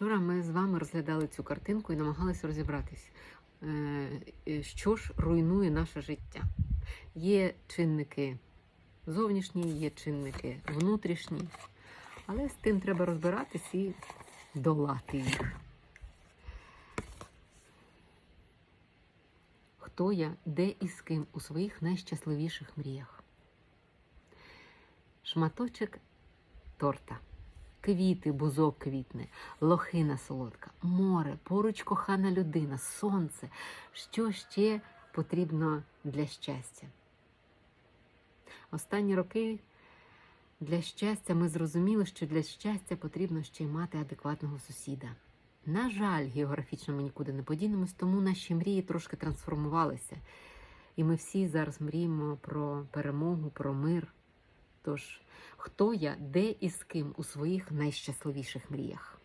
Вчора ми з вами розглядали цю картинку і намагалися розібратись, е, що ж руйнує наше життя. Є чинники зовнішні, є чинники внутрішні, але з тим треба розбиратись і долати їх. Хто я, де і з ким у своїх найщасливіших мріях? Шматочок торта квіти, бузок квітне, лохина солодка, море, поруч кохана людина, сонце. Що ще потрібно для щастя? Останні роки для щастя ми зрозуміли, що для щастя потрібно ще й мати адекватного сусіда. На жаль, географічно ми нікуди не подінемось, тому наші мрії трошки трансформувалися. І ми всі зараз мріємо про перемогу, про мир. Тож, хто я, де і з ким у своїх найщасливіших мріях?